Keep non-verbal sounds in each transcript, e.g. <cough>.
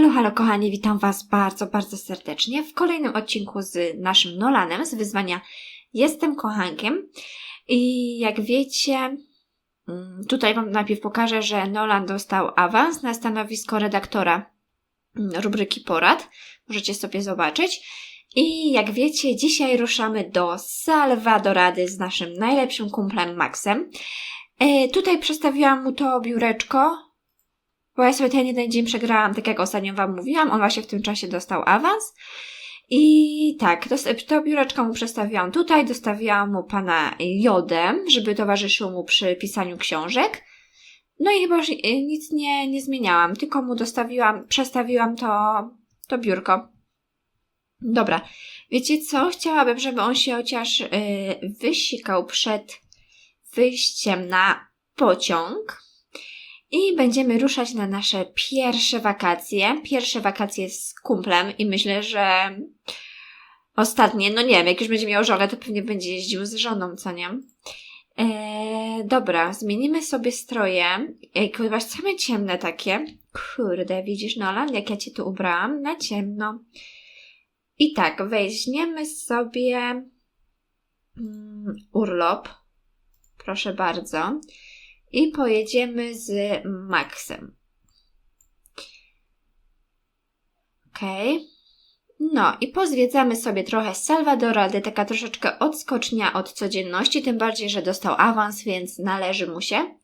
Halo, halo kochani, witam Was bardzo, bardzo serdecznie w kolejnym odcinku z naszym Nolanem z wyzwania Jestem kochankiem. I jak wiecie, mm, tutaj Wam najpierw pokażę, że Nolan dostał awans na stanowisko redaktora mm, rubryki porad. Możecie sobie zobaczyć. I jak wiecie, dzisiaj ruszamy do Salvadorady z naszym najlepszym kumplem Maxem. E, tutaj przestawiłam mu to biureczko, bo ja sobie ten jeden dzień przegrałam, tak jak ostatnio Wam mówiłam, on właśnie w tym czasie dostał awans. I tak, to biureczko mu przestawiłam tutaj, dostawiłam mu pana Jodę, żeby towarzyszył mu przy pisaniu książek. No i chyba już nic nie, nie zmieniałam, tylko mu dostawiłam, przestawiłam to, to biurko. Dobra, wiecie co? Chciałabym, żeby on się chociaż yy, wysikał przed wyjściem na pociąg i będziemy ruszać na nasze pierwsze wakacje. Pierwsze wakacje z kumplem i myślę, że ostatnie, no nie wiem, jak już będzie miał żonę, to pewnie będzie jeździł z żoną, co nie? Eee, dobra, zmienimy sobie stroje. Ej, chyba same ciemne takie. Kurde, widzisz Nolan, jak ja cię tu ubrałam? Na ciemno. I tak, weźmiemy sobie mm, urlop. Proszę bardzo i pojedziemy z Maxem. Okay. No i pozwiedzamy sobie trochę Salvadora, taka troszeczkę odskocznia od codzienności, tym bardziej, że dostał awans, więc należy mu się.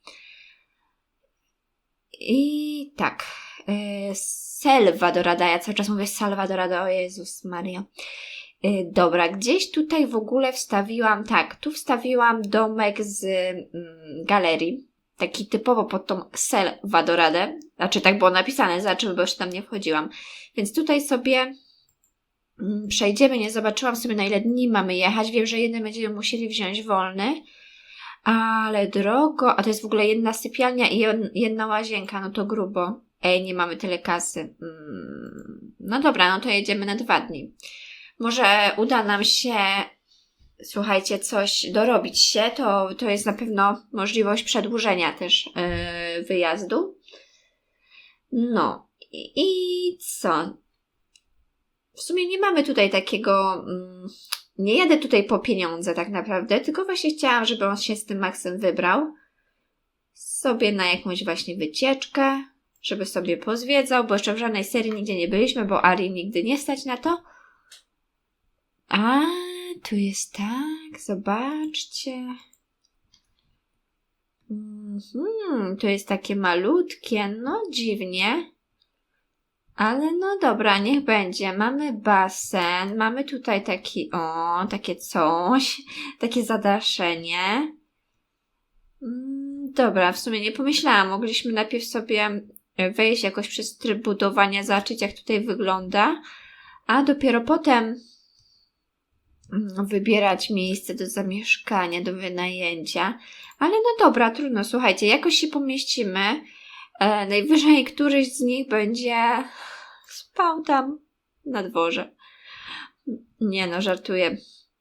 I tak, yy, ja cały czas mówię Salvadorada, o Jezus Maria. Yy, dobra, gdzieś tutaj w ogóle wstawiłam, tak, tu wstawiłam domek z mm, galerii, taki typowo pod tą Salvadoradę. Znaczy tak było napisane, zobaczymy, bo już tam nie wchodziłam. Więc tutaj sobie mm, przejdziemy, nie zobaczyłam sobie na ile dni mamy jechać. Wiem, że jeden będziemy musieli wziąć wolny. Ale drogo, a to jest w ogóle jedna sypialnia i jedna łazienka, no to grubo. Ej, nie mamy tyle kasy. Mm, no dobra, no to jedziemy na dwa dni. Może uda nam się słuchajcie, coś dorobić się, to, to jest na pewno możliwość przedłużenia też yy, wyjazdu. No i, i co? W sumie nie mamy tutaj takiego. Mm, nie jadę tutaj po pieniądze tak naprawdę, tylko właśnie chciałam, żeby on się z tym Maxem wybrał sobie na jakąś właśnie wycieczkę, żeby sobie pozwiedzał, bo jeszcze w żadnej serii nigdzie nie byliśmy, bo Ari nigdy nie stać na to. A tu jest tak, zobaczcie. Mhm, to jest takie malutkie, no dziwnie. Ale no dobra, niech będzie. Mamy basen, mamy tutaj taki, o, takie coś, takie zadaszenie. Mm, dobra, w sumie nie pomyślałam. Mogliśmy najpierw sobie wejść jakoś przez tryb budowania, zobaczyć jak tutaj wygląda, a dopiero potem wybierać miejsce do zamieszkania, do wynajęcia. Ale no dobra, trudno, słuchajcie, jakoś się pomieścimy. E, najwyżej któryś z nich będzie spał tam na dworze. Nie no, żartuję.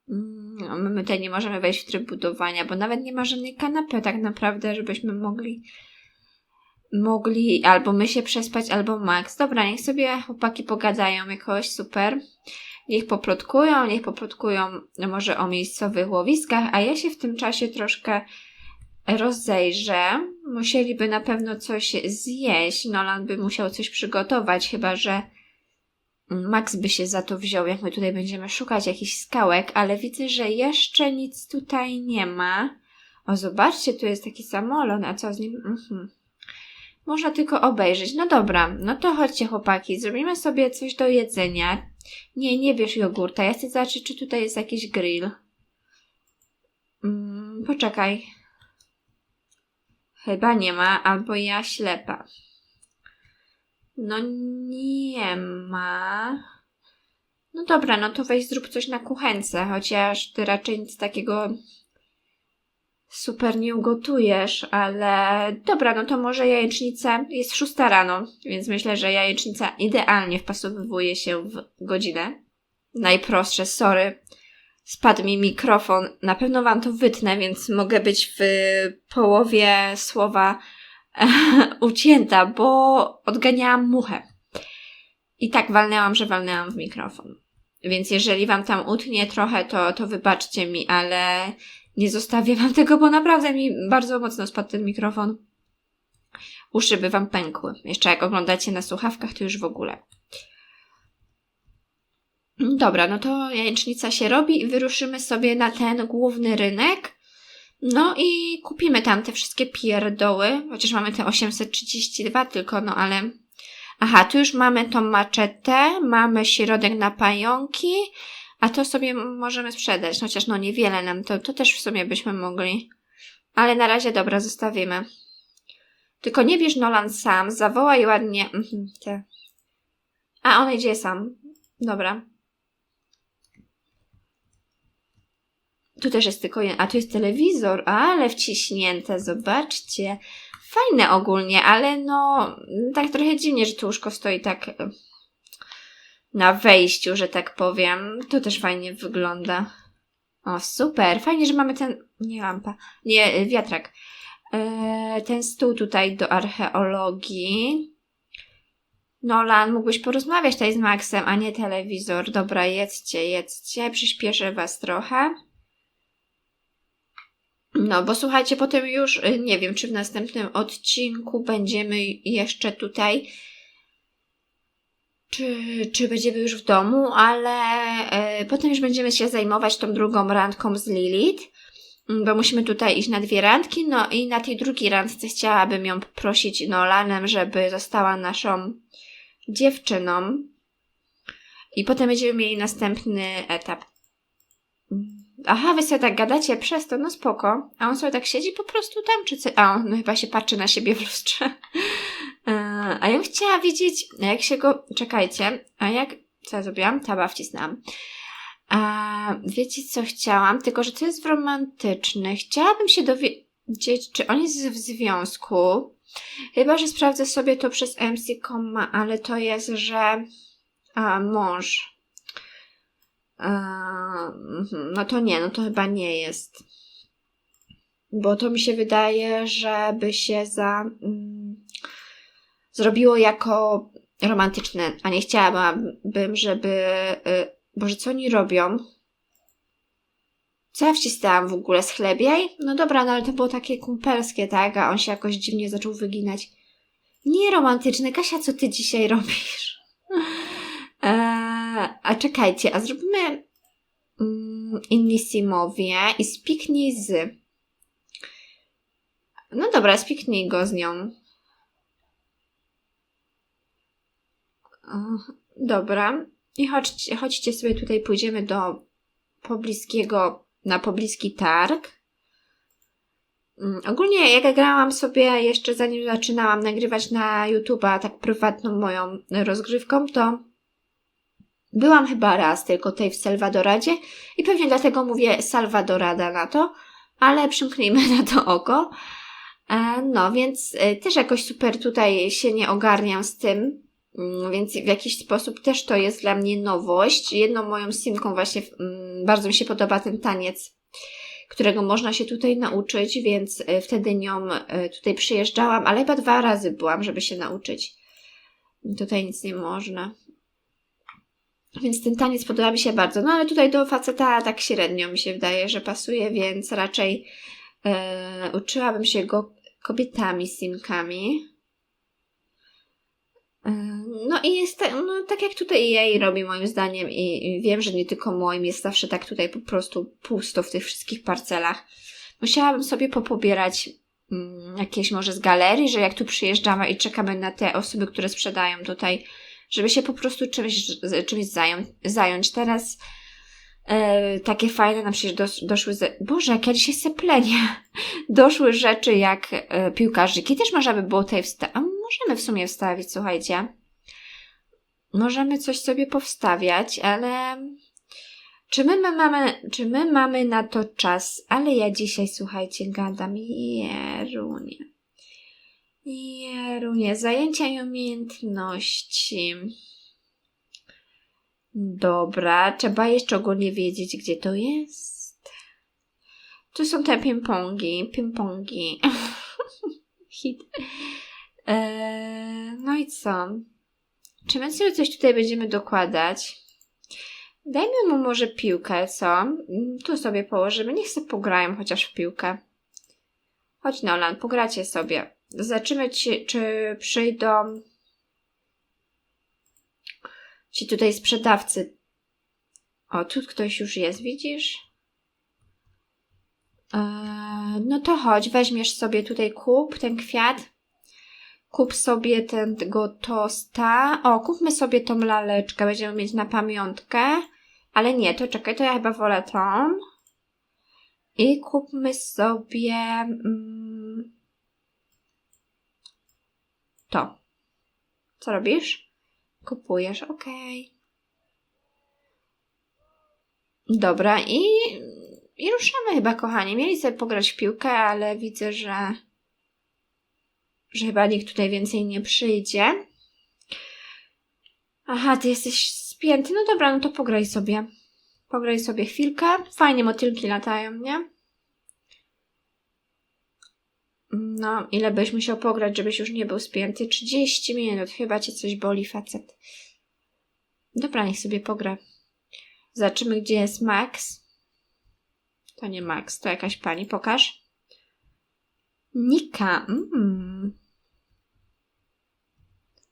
Mm, my tutaj nie możemy wejść w tryb budowania, bo nawet nie ma żadnej kanapy tak naprawdę, żebyśmy mogli mogli albo my się przespać, albo Max. Dobra, niech sobie chłopaki pogadają jakoś, super. Niech poplotkują, niech poplotkują może o miejscowych łowiskach, a ja się w tym czasie troszkę rozejrzę. Musieliby na pewno coś zjeść. Nolan by musiał coś przygotować, chyba że Max by się za to wziął, jak my tutaj będziemy szukać jakichś skałek, ale widzę, że jeszcze nic tutaj nie ma. O, zobaczcie, tu jest taki samolot, a co z nim? Mhm. Można tylko obejrzeć. No dobra, no to chodźcie chłopaki, zrobimy sobie coś do jedzenia. Nie, nie wiesz jogurta. Ja chcę zobaczyć, czy tutaj jest jakiś grill. Mm, poczekaj. Chyba nie ma, albo ja ślepa. No nie ma. No dobra, no to weź zrób coś na kuchence, chociaż ty raczej nic takiego super nie ugotujesz, ale dobra, no to może jajecznica jest szósta rano, więc myślę, że jajecznica idealnie wpasowywuje się w godzinę. Najprostsze, sorry. Spadł mi mikrofon. Na pewno wam to wytnę, więc mogę być w połowie słowa <laughs> ucięta, bo odganiałam muchę. I tak walnęłam, że walnęłam w mikrofon. Więc jeżeli wam tam utnie trochę, to, to wybaczcie mi, ale nie zostawię wam tego, bo naprawdę mi bardzo mocno spadł ten mikrofon. Uszy by wam pękły. Jeszcze jak oglądacie na słuchawkach, to już w ogóle. Dobra, no to jajecznica się robi i wyruszymy sobie na ten główny rynek. No i kupimy tam te wszystkie pierdoły, chociaż mamy te 832 tylko, no ale... Aha, tu już mamy tą maczetę, mamy środek na pająki, a to sobie możemy sprzedać, chociaż no niewiele nam to, to też w sumie byśmy mogli. Ale na razie dobra, zostawimy. Tylko nie bierz Nolan sam, zawołaj ładnie. Mhm, te. A on idzie sam. Dobra. Tu też jest tylko jeden. A tu jest telewizor, ale wciśnięte, zobaczcie. Fajne ogólnie, ale no, tak trochę dziwnie, że tu łóżko stoi tak na wejściu, że tak powiem. To też fajnie wygląda. O, super. Fajnie, że mamy ten, nie lampa, nie, wiatrak. Eee, ten stół tutaj do archeologii. Nolan, mógłbyś porozmawiać tutaj z Maxem, a nie telewizor. Dobra, jedzcie, jedzcie. Przyspieszę was trochę. No, bo słuchajcie, potem już y, nie wiem, czy w następnym odcinku będziemy jeszcze tutaj, czy, czy będziemy już w domu, ale y, potem już będziemy się zajmować tą drugą randką z Lilith, mm, bo musimy tutaj iść na dwie randki, no i na tej drugiej randce chciałabym ją poprosić Nolanem, żeby została naszą dziewczyną. I potem będziemy mieli następny etap. Aha, wy sobie tak gadacie przez to, no spoko. A on sobie tak siedzi po prostu tam, czy co? A on no, chyba się patrzy na siebie w lustrze. <laughs> E, a ja chciała wiedzieć, jak się go... Czekajcie, a jak... Co ja zrobiłam? Taba wcisnęłam. A wiecie, co chciałam? Tylko, że to jest romantyczne. Chciałabym się dowiedzieć, czy on jest w związku. Chyba, że sprawdzę sobie to przez MC.com, ale to jest, że... A, mąż. Mhm, no to nie, no to chyba nie jest. Bo to mi się wydaje, żeby się za. Mm, zrobiło jako romantyczne, a nie chciałabym, żeby. Y, Boże, co oni robią? Co ja wcisnęłam w ogóle? Schlebiaj? No dobra, no ale to było takie kumpelskie, tak? A on się jakoś dziwnie zaczął wyginać. Nie romantyczne. Kasia, co ty dzisiaj robisz? <laughs> Eee, a czekajcie, a zrobimy mm, Innissimowie i spiknij z. No dobra, spiknij go z nią. Dobra. I chodźcie, chodźcie sobie tutaj, pójdziemy do pobliskiego, na pobliski targ. Mm, ogólnie jak grałam sobie jeszcze zanim zaczynałam nagrywać na YouTube'a tak prywatną moją rozgrywką, to Byłam chyba raz tylko tej w Salvadoradzie i pewnie dlatego mówię Salvadorada na to, ale przymknijmy <laughs> na to oko. E, no, więc e, też jakoś super tutaj się nie ogarniam z tym, mm, więc w jakiś sposób też to jest dla mnie nowość. Jedną moją simką właśnie mm, bardzo mi się podoba ten taniec, którego można się tutaj nauczyć, więc e, wtedy nią tutaj przyjeżdżałam, ale chyba dwa razy byłam, żeby się nauczyć. Tutaj nic nie można. Więc ten taniec podoba mi się bardzo. No ale tutaj do faceta tak średnio mi się wydaje, że pasuje, więc raczej e, uczyłabym się go kobietami, simkami. E, no i jest tak, no, tak jak tutaj jej robi moim zdaniem i, i wiem, że nie tylko moim, jest zawsze tak tutaj po prostu pusto w tych wszystkich parcelach. Musiałabym sobie popobierać mm, jakieś może z galerii, że jak tu przyjeżdżamy i czekamy na te osoby, które sprzedają tutaj żeby się po prostu czymś, czymś zająć. zająć. Teraz e, takie fajne nam przecież dos, doszły ze... Boże, jak ja dzisiaj seplenie. <laughs> Doszły rzeczy jak e, piłkarzyki. Też można by było tutaj wstawić. A możemy w sumie wstawić, słuchajcie. Możemy coś sobie powstawiać, ale... Czy my, my mamy, czy my mamy na to czas? Ale ja dzisiaj, słuchajcie, gadam. Jerunie. Jerunie, zajęcia i umiejętności. Dobra, trzeba jeszcze ogólnie wiedzieć, gdzie to jest. Tu są te ping-pongi, ping-pongi. <laughs> Hit. Eee, no i co? Czy my sobie coś tutaj będziemy dokładać? Dajmy mu może piłkę, co? Mm, Tu sobie położymy. Niech sobie pograją chociaż w piłkę. Chodź Nolan, pogracie sobie. Zobaczymy, ci, czy przyjdą ci tutaj sprzedawcy. O, tu ktoś już jest, widzisz? Eee, no to chodź, weźmiesz sobie tutaj kup ten kwiat. Kup sobie tego tosta. O, kupmy sobie tą laleczkę, będziemy mieć na pamiątkę. Ale nie, to czekaj, to ja chyba wolę tą. I kupmy sobie mm, to. Co robisz? Kupujesz, okej. Dobra, i, i ruszamy chyba, kochani. Mieli sobie pograć w piłkę, ale widzę, że, że chyba nikt tutaj więcej nie przyjdzie. Aha, ty jesteś spięty. No dobra, no to pograj sobie. Pograj sobie chwilkę. Fajnie motylki latają, nie? No, ile byś musiał pograć, żebyś już nie był spięty? 30 minut. Chyba cię coś boli, facet. Dobra, niech sobie pogra. Zobaczymy, gdzie jest Max. To nie Max, to jakaś pani. Pokaż. Nika. Mm.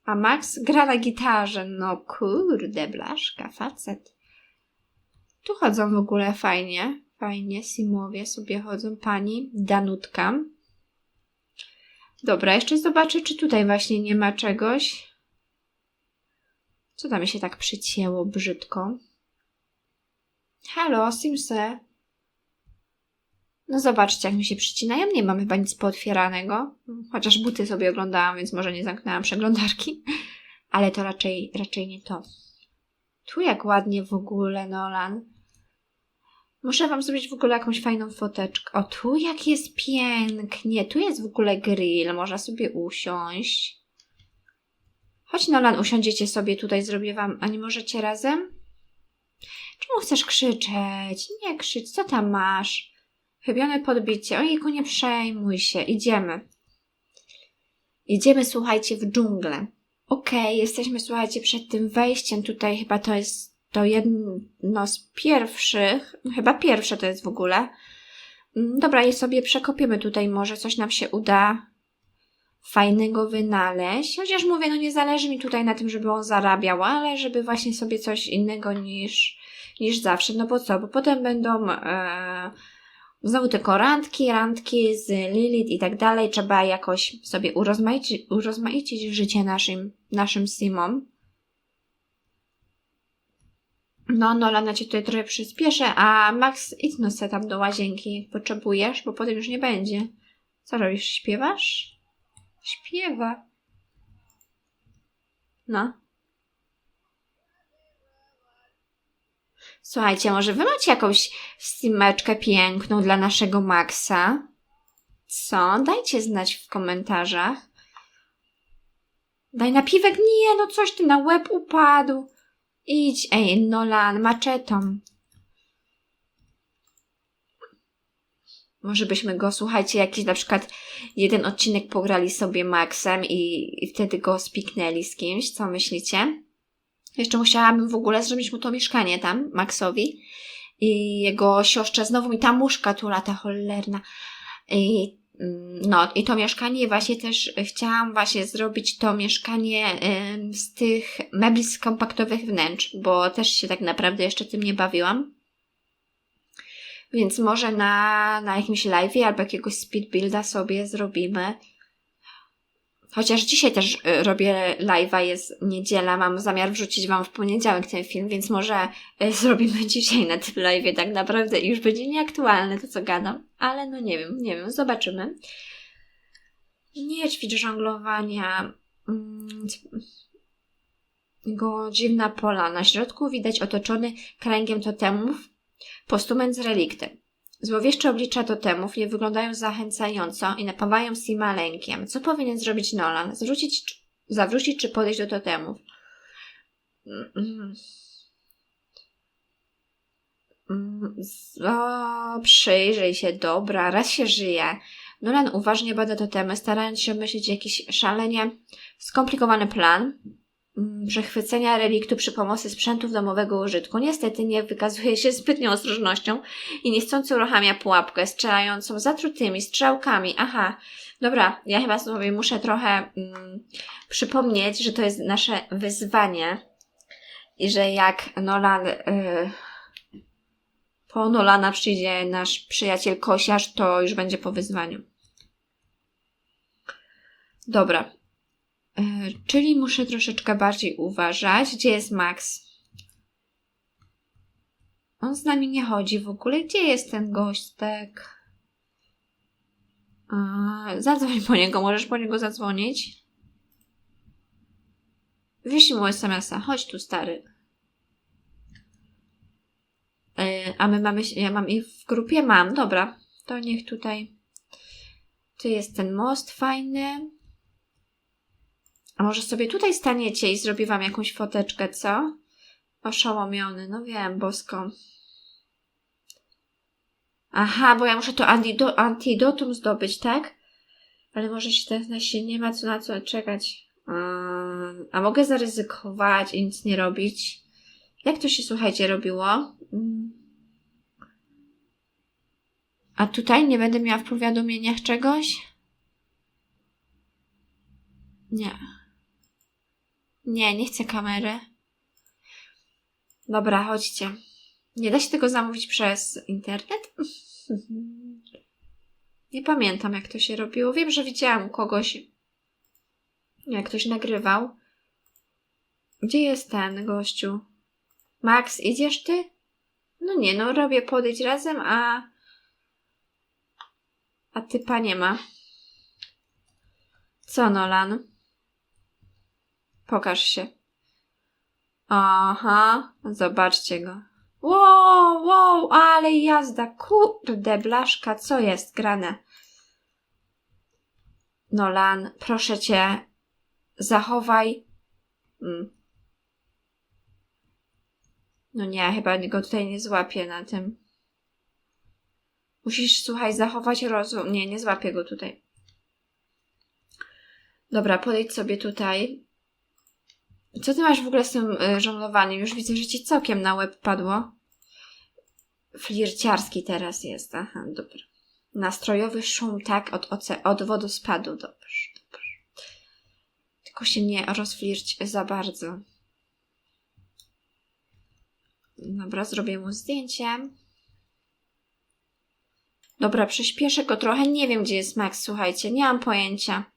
A Max gra na gitarze. No kurde, blaszka, facet. Tu chodzą w ogóle fajnie. Fajnie, Simowie sobie chodzą. Pani Danutka. Dobra, jeszcze zobaczę, czy tutaj właśnie nie ma czegoś. Co tam mi się tak przycięło brzydko? Halo, Simse. No zobaczcie, jak mi się przycinają. Nie mam chyba nic pootwieranego. Chociaż buty sobie oglądałam, więc może nie zamknęłam przeglądarki. <laughs> Ale to raczej, raczej nie to. Tu jak ładnie w ogóle, Nolan. Muszę wam zrobić w ogóle jakąś fajną foteczkę. O, tu jak jest pięknie. Tu jest w ogóle grill. Można sobie usiąść. Chodź, Nolan, usiądziecie sobie tutaj. Zrobię wam... A nie możecie razem? Czemu chcesz krzyczeć? Nie krzycz. Co tam masz? Chybione podbicie. Ojejku, nie przejmuj się. Idziemy. Idziemy, słuchajcie, w dżunglę. Okej, jesteśmy, słuchajcie, przed tym wejściem. Tutaj chyba to jest to jedno z pierwszych, chyba pierwsze to jest w ogóle. Mm, Dobra, je sobie przekopiemy tutaj, może coś nam się uda fajnego wynaleźć. Chociaż mówię, no nie zależy mi tutaj na tym, żeby on zarabiał, ale żeby właśnie sobie coś innego niż, niż zawsze. No bo co? Bo potem będą e, znowu tylko randki, randki z Lilith i tak dalej. Trzeba jakoś sobie urozmaicić, urozmaicić życie naszym, naszym simom. No, Nolan, cię tutaj trochę przyspieszę, a Max, idź no se tam do łazienki, potrzebujesz, bo potem już nie będzie. Co robisz? Śpiewasz? Śpiewa. No. Słuchajcie, może wy macie jakąś simeczkę piękną dla naszego Maxa? Co? Dajcie znać w komentarzach. Daj napiwek? Nie, no coś ty na łeb upadł. Idź, ej, Nolan, maczetą. Może byśmy go, słuchajcie, jakiś na przykład jeden odcinek pograli sobie Maxem i, i wtedy go spiknęli z kimś. Co myślicie? Jeszcze musiałabym w ogóle zrobić mu to mieszkanie tam, Maxowi. I jego siostrze znowu mi ta muszka tu lata cholerna. I no, i to mieszkanie właśnie też chciałam właśnie zrobić to mieszkanie z tych mebli z kompaktowych wnętrz, bo też się tak naprawdę jeszcze tym nie bawiłam. Więc może na, na jakimś live'ie albo jakiegoś speed builda sobie zrobimy. Chociaż dzisiaj też y, robię live'a, jest niedziela, mam zamiar wrzucić Wam w poniedziałek ten film, więc może y, <laughs> zrobimy dzisiaj na tym live'ie tak naprawdę i już będzie nieaktualne to, co gadam. Ale no nie wiem, nie wiem, zobaczymy. Nie ćwicz żonglowania. Mm, Jego dziwna pola. Na środku widać otoczony kręgiem totemów postument z reliktem. Złowieszcze oblicza totemów nie wyglądają zachęcająco i napawają Sima lękiem. Co powinien zrobić Nolan? Zwrócić, zawrócić czy podejść do totemów? Mm, mm. Z- O, przyjrzyj się, dobra, raz się żyje. Nolan uważnie bada totemy, starając się myśleć jakiś szalenie skomplikowany plan. Mm, przechwycenia reliktu przy pomocy sprzętów domowego użytku. Niestety nie wykazuje się zbytnią ostrożnością i niechcący uruchamia pułapkę strzelającą zatrutymi strzałkami. Aha, dobra, ja chyba sobie muszę trochę mm, przypomnieć, że to jest nasze wyzwanie i że jak Nolan... Yy, po Nolana przyjdzie nasz przyjaciel kosiarz, to już będzie po wyzwaniu. Dobra. E, czyli muszę troszeczkę bardziej uważać. Gdzie jest Max? On z nami nie chodzi w ogóle. Gdzie jest ten gośtek? E, zadzwoń po niego. Możesz po niego zadzwonić? Wyślij mu SMS-a. Chodź tu, stary. E, a my mamy, ja mam ich w grupie? Mam, dobra. To niech tutaj. Tu jest ten most fajny. A może sobie tutaj staniecie i zrobię wam jakąś foteczkę, co? Oszołomiony, no wiem, bosko. Aha, bo ja muszę to antido antidotum zdobyć, tak? Ale może się teraz na się nie ma co na co czekać. Um, a mogę zaryzykować i nic nie robić. Jak to się, słuchajcie, robiło? A tutaj nie będę miała w powiadomieniach czegoś? Nie. Nie, nie chcę kamery. Dobra, chodźcie. Nie da się tego zamówić przez internet? <laughs> Nie pamiętam, jak to się robiło. Wiem, że widziałam u kogoś, jak ktoś nagrywał. Gdzie jest ten gościu? Max, idziesz ty? No nie, no robię podejść razem, a... A typa nie ma. Co, Nolan? Pokaż się. Aha, zobaczcie go. Wow, wow, ale jazda, kurde, blaszka, co jest grane? Nolan, proszę cię, zachowaj. Mm. No nie, chyba go tutaj nie złapię na tym. Musisz, słuchaj, zachować rozum. Nie, nie złapię go tutaj. Dobra, podejdź sobie tutaj. Co ty masz w ogóle z tym y, żonglowaniem? Już widzę, że ci całkiem na łeb padło. Flirciarski teraz jest. Aha, dobra. Nastrojowy szum, tak, od, oce, od wodospadu. Dobrze, dobrze. Tylko się nie rozflirć za bardzo. Dobra, zrobię mu zdjęcie. Dobra, przyspieszę go trochę. Nie wiem, gdzie jest Max, słuchajcie. Nie mam pojęcia.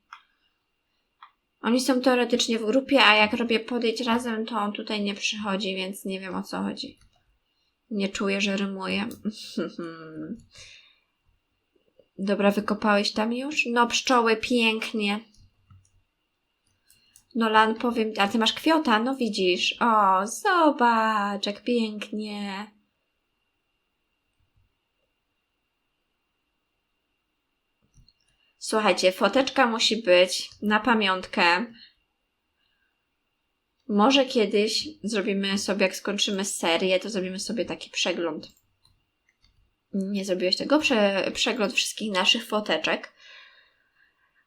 Oni są teoretycznie w grupie, a jak robię podejść razem, to on tutaj nie przychodzi, więc nie wiem o co chodzi. Nie czuję, że rymuje. <laughs> Dobra, wykopałeś tam już? No, pszczoły, pięknie. Nolan, powiem, a ty masz kwiota? No widzisz. O, zobacz, jak pięknie. Słuchajcie, foteczka musi być na pamiątkę. Może kiedyś zrobimy sobie, jak skończymy serię, to zrobimy sobie taki przegląd. Nie zrobiłeś tego? Prze przegląd wszystkich naszych foteczek.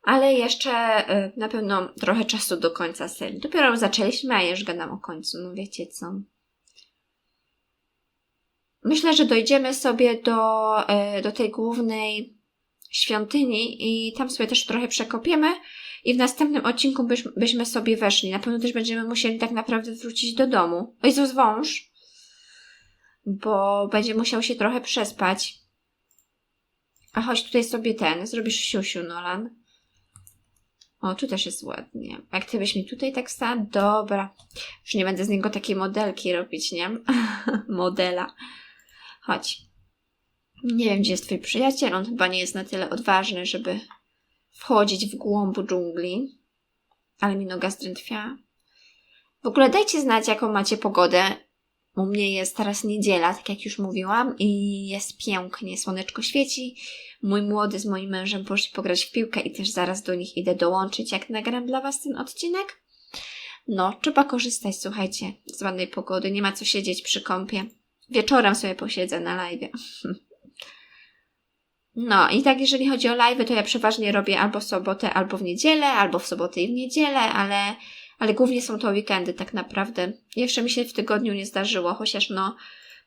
Ale jeszcze y, na pewno trochę czasu do końca serii. Dopiero zaczęliśmy, a już gadam o końcu. No wiecie co. Myślę, że dojdziemy sobie do, y, do tej głównej świątyni i tam sobie też trochę przekopiemy i w następnym odcinku byś, byśmy sobie weszli. Na pewno też będziemy musieli tak naprawdę wrócić do domu. O Jezus, wąż! Bo będzie musiał się trochę przespać. A chodź tutaj sobie ten, zrobisz siusiu, Nolan. O, tu też jest ładnie. Jak ty byś mi tutaj tak stała? Dobra. Już nie będę z niego takiej modelki robić, nie? <laughs> Modela. Chodź. Nie wiem, gdzie jest twój przyjaciel. On chyba nie jest na tyle odważny, żeby wchodzić w głąb dżungli. Ale mi noga zdrętwiała. W ogóle dajcie znać, jaką macie pogodę. U mnie jest teraz niedziela, tak jak już mówiłam, i jest pięknie, słoneczko świeci. Mój młody z moim mężem poszli pograć w piłkę i też zaraz do nich idę dołączyć, jak nagram dla Was ten odcinek. No, trzeba korzystać, słuchajcie, z ładnej pogody. Nie ma co siedzieć przy kąpie. Wieczorem sobie posiedzę na live. <laughs> No i tak jeżeli chodzi o live, to ja przeważnie robię albo w sobotę, albo w niedzielę, albo w sobotę i w niedzielę, ale, Ale głównie są to weekendy tak naprawdę. Jeszcze mi się w tygodniu nie zdarzyło, chociaż no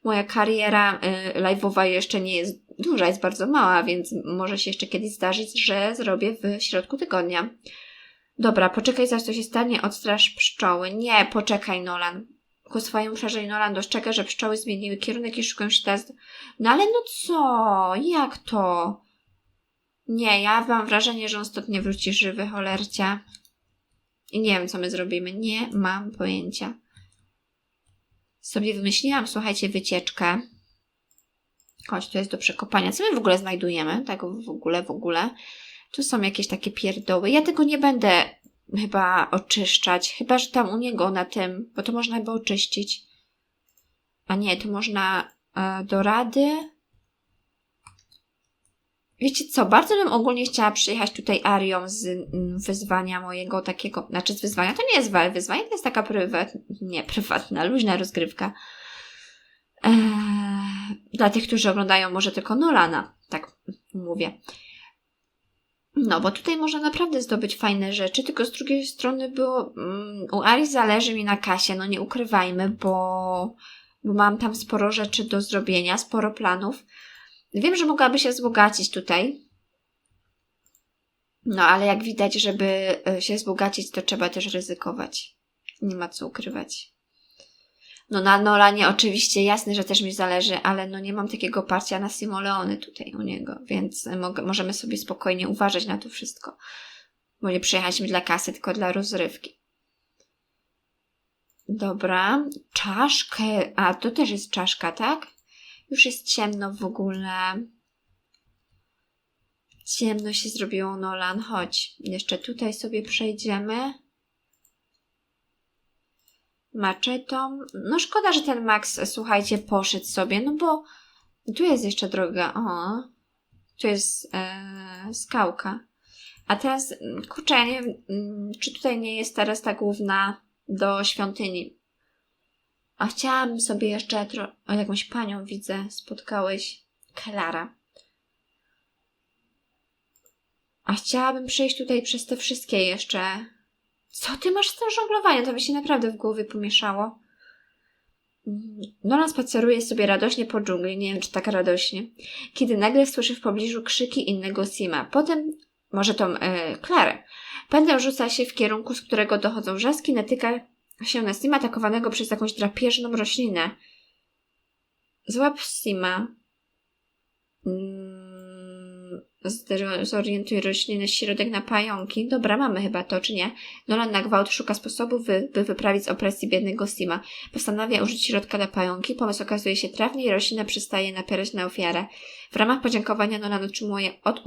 moja kariera y, live'owa jeszcze nie jest duża, jest bardzo mała, więc może się jeszcze kiedyś zdarzyć, że zrobię w środku tygodnia. Dobra, poczekaj zaś co się stanie, odstrasz pszczoły. Nie, poczekaj Nolan. Ku swojemu przeżej Nolan dostrzega, że pszczoły zmieniły kierunek i szukają się teraz... No ale no co? Jak to? Nie, ja mam wrażenie, że on stąd nie wróci żywy, cholercia. I nie wiem, co my zrobimy. Nie mam pojęcia. Sobie wymyśliłam, słuchajcie, wycieczkę. Chodź, to jest do przekopania. Co my w ogóle znajdujemy? Tak w ogóle, w ogóle. Tu są jakieś takie pierdoły. Ja tego nie będę chyba oczyszczać. Chyba, że tam u niego na tym, bo to można chyba oczyścić. A nie, to można e, do rady. Wiecie co, bardzo bym ogólnie chciała przyjechać tutaj Arią z mm, wyzwania mojego takiego, znaczy z wyzwania, to nie jest wa- wyzwanie, to jest taka prywatna, nie prywatna, luźna rozgrywka. Eee, dla tych, którzy oglądają może tylko Nolana, tak mówię. No, bo tutaj można naprawdę zdobyć fajne rzeczy, tylko z drugiej strony było, mm, u Ari zależy mi na kasie, no nie ukrywajmy, bo, bo mam tam sporo rzeczy do zrobienia, sporo planów. Wiem, że mogłaby się wzbogacić tutaj. No, ale jak widać, żeby e, się wzbogacić, to trzeba też ryzykować. Nie ma co ukrywać. No na Nolanie oczywiście jasne, że też mi zależy, ale no nie mam takiego parcia na Simoleony tutaj u niego, więc możemy sobie spokojnie uważać na to wszystko. Bo nie przyjechaliśmy dla kasy, tylko dla rozrywki. Dobra, czaszkę. A, to też jest czaszka, tak? Już jest ciemno w ogóle. Ciemno się zrobiło, Nolan. Chodź. Jeszcze tutaj sobie przejdziemy. Maczetą. No szkoda, że ten Max, słuchajcie, poszedł sobie, no bo tu jest jeszcze droga. O, tu jest e, skałka. A teraz, kurczę, ja nie wiem, mm, czy tutaj nie jest teraz ta główna do świątyni. A chciałabym sobie jeszcze tro- o jakąś panią widzę, spotkałeś Klara. A chciałabym przejść tutaj przez te wszystkie jeszcze. Co ty masz z tym żonglowaniem? To by się naprawdę w głowie pomieszało. Nolan spaceruje sobie radośnie po dżungli, nie wiem czy tak radośnie, kiedy nagle słyszy w pobliżu krzyki innego Sima. Potem, może tą e, Klarę. Pędem rzuca się w kierunku, z którego dochodzą wrzaski, natyka się na Sima atakowanego przez jakąś drapieżną roślinę. Złap Sima. Mm, zder- zorientuj roślinę środek na pająki. Dobra, mamy chyba to, czy nie? Nolan na gwałt szuka sposobu, by, by wyprawić z opresji biednego Sima. Postanawia użyć środka na pająki. Pomysł okazuje się trafny i roślina przestaje napierać na ofiarę. W ramach podziękowania Nolan otrzymuje od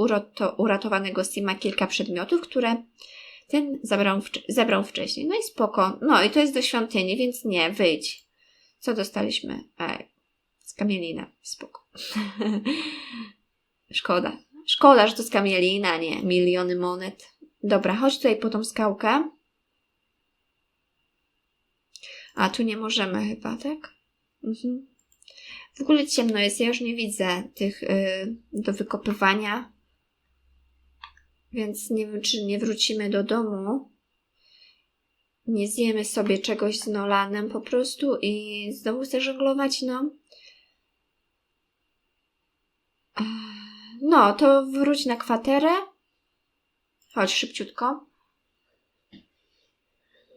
uratowanego Sima kilka przedmiotów, które ten zabrał, zebrał wcześniej. No i spoko. No i to jest do świątyni, więc nie, wyjdź. Co dostaliśmy? E, skamielina. Spoko. <laughs> Szkoda. Szkoda, że to skamielina, nie miliony monet. Dobra, chodź tutaj po tą skałkę. A tu nie możemy chyba, tak? Mhm. W ogóle ciemno jest, ja już nie widzę tych y, do wykopywania. Więc nie wiem, czy nie wrócimy do domu. Nie zjemy sobie czegoś z Nolanem po prostu i znowu chcę żonglować, no. Ech, No, to wróć na kwaterę. Chodź szybciutko.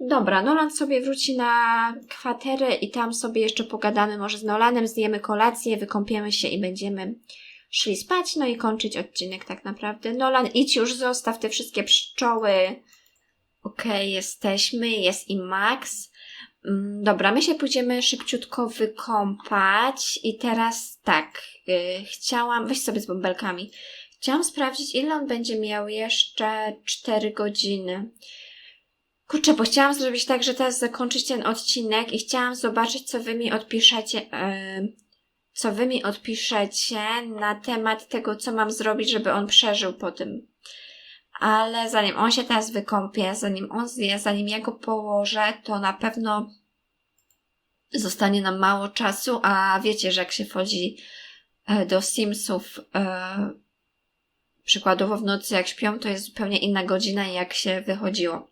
Dobra, Nolan sobie wróci na kwaterę i tam sobie jeszcze pogadamy może z Nolanem, zjemy kolację, wykąpiemy się i będziemy szli spać, no i kończyć odcinek tak naprawdę. Nolan, idź już, zostaw te wszystkie pszczoły. Okej, jesteśmy, jest i Max. Mm, Dobra, my się pójdziemy szybciutko wykąpać i teraz tak, yy, chciałam, weź sobie z bąbelkami. Chciałam sprawdzić, ile on będzie miał jeszcze 4 godziny. Kurczę, bo chciałam zrobić tak, że teraz zakończyć ten odcinek i chciałam zobaczyć, co wy mi odpiszecie, yy, co wy mi odpiszecie na temat tego, co mam zrobić, żeby on przeżył po tym. Ale zanim on się teraz wykąpie, zanim on zje, zanim ja go położę, to na pewno zostanie nam mało czasu, a wiecie, że jak się wchodzi e, do Simsów, e, przykładowo w nocy jak śpią, to jest zupełnie inna godzina jak się wychodziło.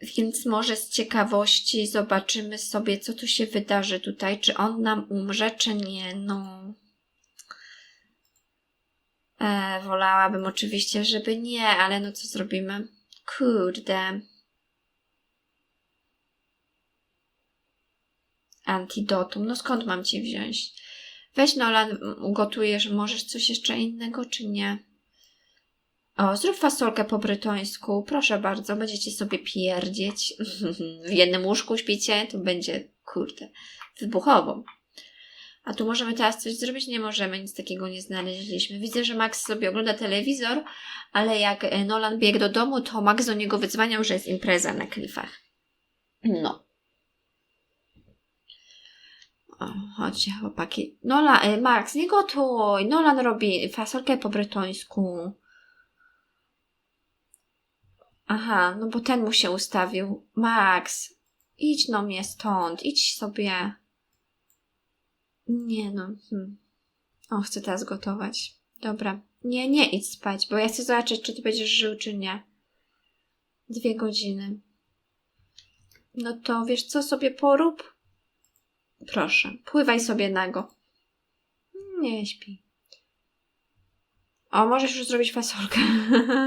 Więc może z ciekawości zobaczymy sobie, co tu się wydarzy tutaj. Czy on nam umrze, czy nie. No. E, wolałabym oczywiście, żeby nie, ale no co zrobimy? Kurde. Antidotum. No skąd mam ci wziąć? Weź Nolan, ugotujesz, możesz coś jeszcze innego, czy nie? O, zrób fasolkę po brytońsku. Proszę bardzo, będziecie sobie pierdzieć. <laughs> w jednym łóżku śpicie, to będzie, kurde, wybuchowo. A tu możemy teraz coś zrobić? Nie możemy, nic takiego nie znaleźliśmy. Widzę, że Max sobie ogląda telewizor, ale jak e, Nolan biegł do domu, to Max do niego wydzwaniał, że jest impreza na klifach. No. O, chodźcie, chłopaki. Nola, e, Max, nie gotuj. Nolan robi fasolkę po brytońsku. Aha, no bo ten mu się ustawił. Max, idź no mnie stąd, idź sobie. Nie no. Hmm. O, chcę teraz gotować. Dobra. Nie, nie idź spać, bo ja chcę zobaczyć, czy ty będziesz żył, czy nie. Dwie godziny. No to wiesz co sobie porób? Proszę, pływaj sobie nago. Nie śpi. O, możesz już zrobić fasolkę.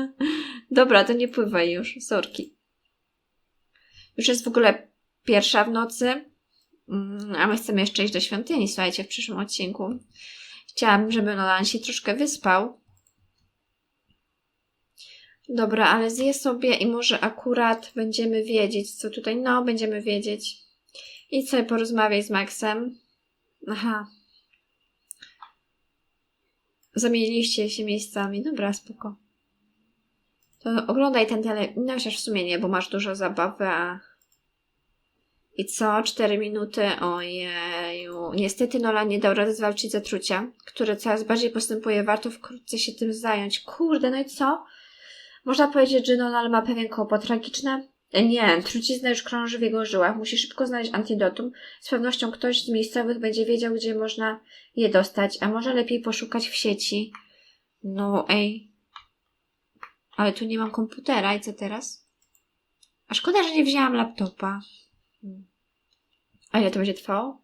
<laughs> Dobra, to nie pływaj już, sorki. Już jest w ogóle pierwsza w nocy, a my chcemy jeszcze iść do świątyni, słuchajcie, w przyszłym odcinku. Chciałam, żeby Nolan się troszkę wyspał. Dobra, ale zje sobie i może akurat będziemy wiedzieć, co tutaj. No, będziemy wiedzieć. Idź sobie porozmawiaj z Maxem. Aha. Zamieniliście się miejscami. Dobra, spoko. To oglądaj ten tele... No chociaż w sumie nie, bo masz dużo zabawy, a... I co? Cztery minuty? Ojeju. Niestety Nola nie dał rady zwalczyć zatrucia, które coraz bardziej postępuje. Warto wkrótce się tym zająć. Kurde, no i co? Można powiedzieć, że Nolan ma pewien kłopot tragiczny? Nie, trucizna już krąży w jego żyłach. Musi szybko znaleźć antidotum. Z pewnością ktoś z miejscowych będzie wiedział, gdzie można je dostać, a może lepiej poszukać w sieci. No, ej. Ale tu nie mam komputera i co teraz? A szkoda, że nie wzięłam laptopa. A ile to będzie trwało?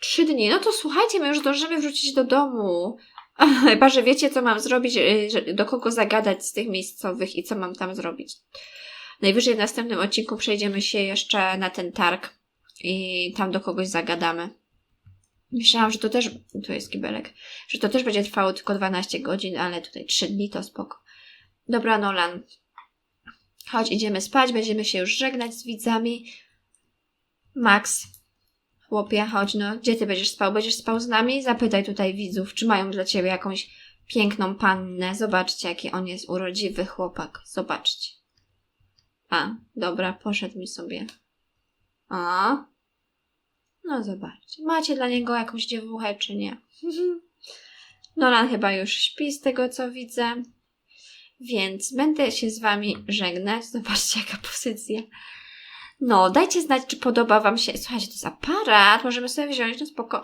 Trzy dni. No to słuchajcie, my już dążymy wrócić do domu. <laughs> Chyba, że wiecie, co mam zrobić, y, do kogo zagadać z tych miejscowych i co mam tam zrobić. Najwyżej w następnym odcinku przejdziemy się jeszcze na ten targ i tam do kogoś zagadamy. Myślałam, że to też, tu jest kibelek, że to też będzie trwało tylko 12 godzin, ale tutaj 3 dni to spoko. Dobra, Nolan. Chodź, idziemy spać, będziemy się już żegnać z widzami. Max, chłopie, chodź, no, gdzie ty będziesz spał? Będziesz spał z nami? Zapytaj tutaj widzów, czy mają dla ciebie jakąś piękną pannę. Zobaczcie, jaki on jest urodziwy chłopak. Zobaczcie. A, dobra, poszedł mi sobie. A? No zobaczcie. Macie dla niego jakąś dziewuchę, czy nie? <laughs> Nolan chyba już śpi z tego, co widzę. Więc będę się z Wami żegnać. Zobaczcie, jaka pozycja. No, dajcie znać, czy podoba Wam się. Słuchajcie, to jest aparat, możemy sobie wziąć, no spoko.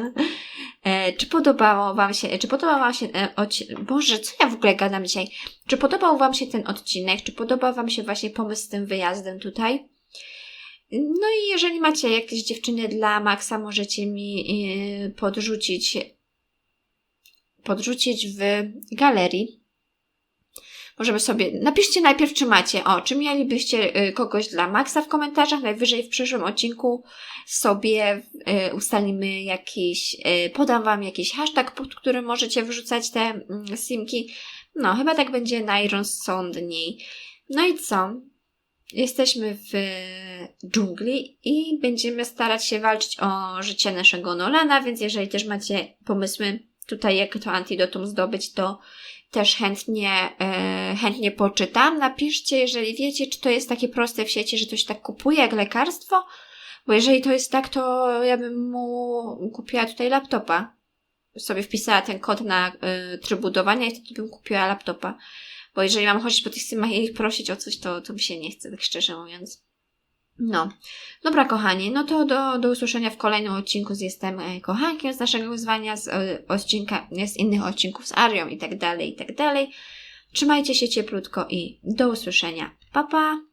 <laughs> e, czy podobało Wam się, czy podobał Wam się e, odcinek, Boże, co ja w ogóle gadam dzisiaj? Czy podobał Wam się ten odcinek? Czy podoba Wam się właśnie pomysł z tym wyjazdem tutaj? No i jeżeli macie jakieś dziewczyny dla Maxa, możecie mi e, podrzucić, podrzucić w galerii Możemy sobie, napiszcie najpierw, czy macie, o, czy mielibyście y, kogoś dla Maxa w komentarzach, najwyżej w przyszłym odcinku sobie y, ustalimy jakiś, y, podam Wam jakiś hashtag, pod którym możecie wrzucać te mm, simki. No, chyba tak będzie najrozsądniej. No i co? Jesteśmy w dżungli i będziemy starać się walczyć o życie naszego Nolana, więc jeżeli też macie pomysły tutaj, jak to antidotum zdobyć, to też chętnie, e, chętnie poczytam. Napiszcie, jeżeli wiecie, czy to jest takie proste w sieci, że ktoś tak kupuje jak lekarstwo, bo jeżeli to jest tak, to ja bym mu kupiła tutaj laptopa. Sobie wpisała ten kod na y, tryb budowania i wtedy bym kupiła laptopa. Bo jeżeli mam chodzić po tych symach i ich prosić o coś, to, to mi się nie chce, tak szczerze mówiąc. No. Dobra, kochani, no to do, do usłyszenia w kolejnym odcinku z Jestem e, Kochankiem z naszego wyzwania, z, e, odcinka, z innych odcinków z Arią i tak dalej, i tak dalej. Trzymajcie się cieplutko i do usłyszenia. Pa, pa!